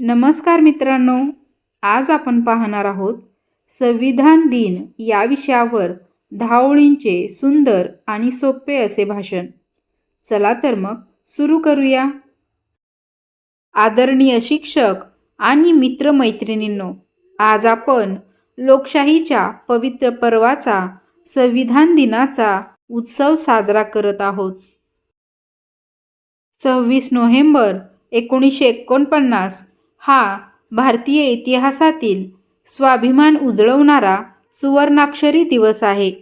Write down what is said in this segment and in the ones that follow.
नमस्कार मित्रांनो आज आपण पाहणार आहोत संविधान दिन या विषयावर धावळींचे सुंदर आणि सोपे असे भाषण. चला तर मग सुरू करूया. आदरणीय शिक्षक आणि मित्रमैत्रिणींनो आज आपण लोकशाहीच्या पवित्र पर्वाचा संविधान दिनाचा उत्सव साजरा करत आहोत. सव्वीस नोव्हेंबर एकोणीसशे एकोणपन्नास हा भारतीय इतिहासातील स्वाभिमान उजळवणारा सुवर्णाक्षरी दिवस आहे.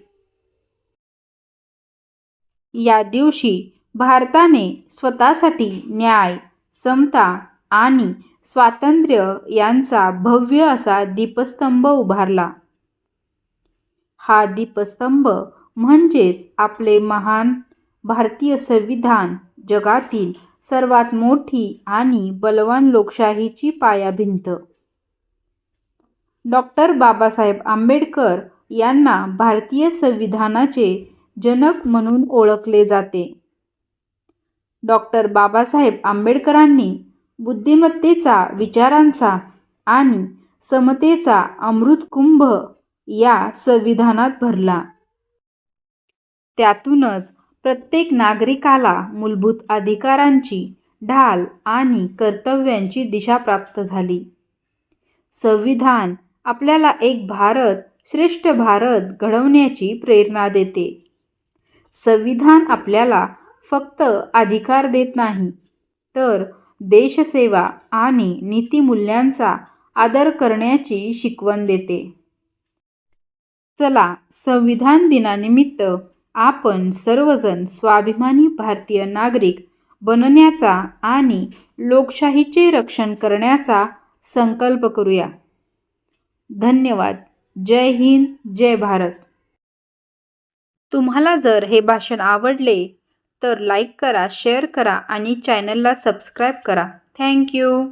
या दिवशी भारताने स्वतःसाठी न्याय समता आणि स्वातंत्र्य यांचा भव्य असा दीपस्तंभ उभारला. हा दीपस्तंभ म्हणजेच आपले महान भारतीय संविधान जगातील सर्वात मोठी आणि बलवान लोकशाहीची पायाभिंत. डॉक्टर बाबासाहेब आंबेडकर यांना भारतीय संविधानाचे जनक म्हणून ओळखले जाते. डॉक्टर बाबासाहेब आंबेडकरांनी बुद्धिमत्तेचा विचारांचा आणि समतेचा अमृतकुंभ या संविधानात भरला. त्यातूनच प्रत्येक नागरिकाला मूलभूत अधिकारांची ढाल आणि कर्तव्यांची दिशा प्राप्त झाली. संविधान आपल्याला एक भारत श्रेष्ठ भारत घडवण्याची प्रेरणा देते. संविधान आपल्याला फक्त अधिकार देत नाही तर देशसेवा आणि नीतिमूल्यांचा आदर करण्याची शिकवण देते. चला संविधान दिनानिमित्त आपण सर्वजण स्वाभिमानी भारतीय नागरिक बनण्याचा आणि लोकशाहीचे रक्षण करण्याचा संकल्प करूया. धन्यवाद. जय हिंद जय भारत. तुम्हाला जर हे भाषण आवडले तर लाईक करा शेअर करा आणि चॅनलला सबस्क्राईब करा. थँक्यू